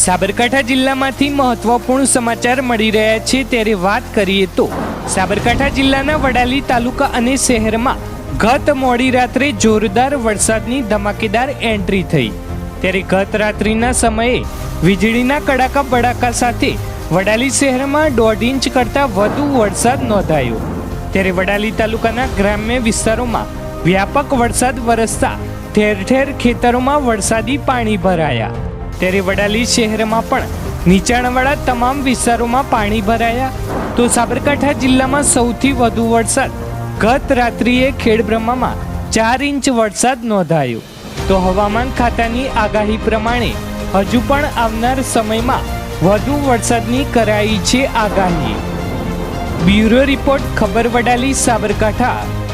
સાબરકાંઠા જિલ્લામાંથી મહત્વપૂર્ણ સમાચાર મળી રહ્યા છે ત્યારે વાત કરીએ તો સાબરકાંઠા જિલ્લાના વડાલી તાલુકા અને શહેરમાં ગત મોડી રાત્રે જોરદાર વરસાદની ધમાકેદાર એન્ટ્રી થઈ. ત્યારે ગત રાત્રિના સમયે વીજળીના કડાકા બડાકા સાથે વડાલી શહેરમાં દોઢ ઇંચ કરતાં વધુ વરસાદ નોંધાયો. ત્યારે વડાલી તાલુકાના ગ્રામ્ય વિસ્તારોમાં વ્યાપક વરસાદ વરસતા ઠેર ઠેર ખેતરોમાં વરસાદી પાણી ભરાયા. ત્યારે વડાલી શહેરમાં પણ નીચાણવાળા તમામ વિસ્તારોમાં પાણી ભરાયા. તો સાબરકાંઠા જિલ્લામાં સૌથી વધુ વરસાદ ગત રાત્રિએ ખેડબ્રહ્મામાં ચાર ઇંચ વરસાદ નોંધાયો. તો હવામાન ખાતાની આગાહી પ્રમાણે હજુ પણ આવનાર સમયમાં વધુ વરસાદની કરાઈ છે આગાહી. બ્યુરો રિપોર્ટ, ખબર વડાલી, સાબરકાંઠા.